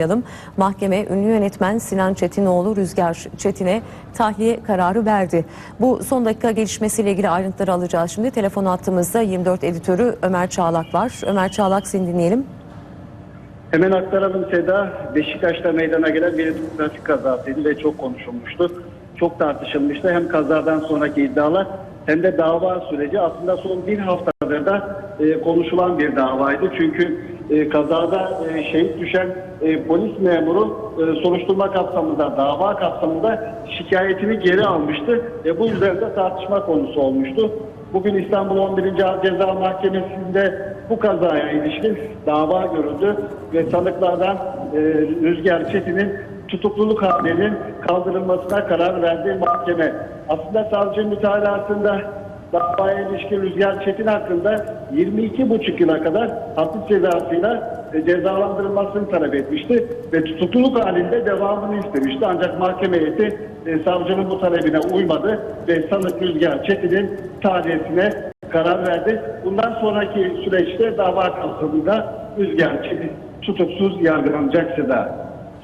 başlayalım. Mahkeme ünlü yönetmen Sinan Çetinoğlu Rüzgar Çetin'e tahliye kararı verdi. Bu son dakika gelişmesiyle ilgili ayrıntıları alacağız. Şimdi telefon attığımızda 24 editörü Ömer Çağlak var. Ömer Çağlak seni dinleyelim. Hemen aktaralım Seda. Beşiktaş'ta meydana gelen bir trafik kazasıydı ve çok konuşulmuştu. Çok tartışılmıştı. Hem kazadan sonraki iddialar hem de dava süreci aslında son bir haftadır da e, konuşulan bir davaydı. Çünkü e, kazada e, şehit düşen e, polis memuru e, soruşturma kapsamında, dava kapsamında şikayetini geri almıştı. ve bu üzerinde tartışma konusu olmuştu. Bugün İstanbul 11. Ağır Ceza Mahkemesi'nde bu kazaya ilişkin dava görüldü ve sanıklardan e, Rüzgar Çetin'in tutukluluk halinin kaldırılmasına karar verdi mahkeme. Aslında savcı mütalasında davaya ilişkin Rüzgar Çetin hakkında 22,5 yıla kadar hapis cezasıyla e, cezalandırılmasını talep etmişti ve tutukluluk halinde devamını istemişti. Ancak mahkeme heyeti e, savcının bu talebine uymadı ve sanık Rüzgar Çetin'in tahliyesine karar verdi. Bundan sonraki süreçte dava kapsamında Rüzgar Çetin tutuksuz yargılanacak Seda.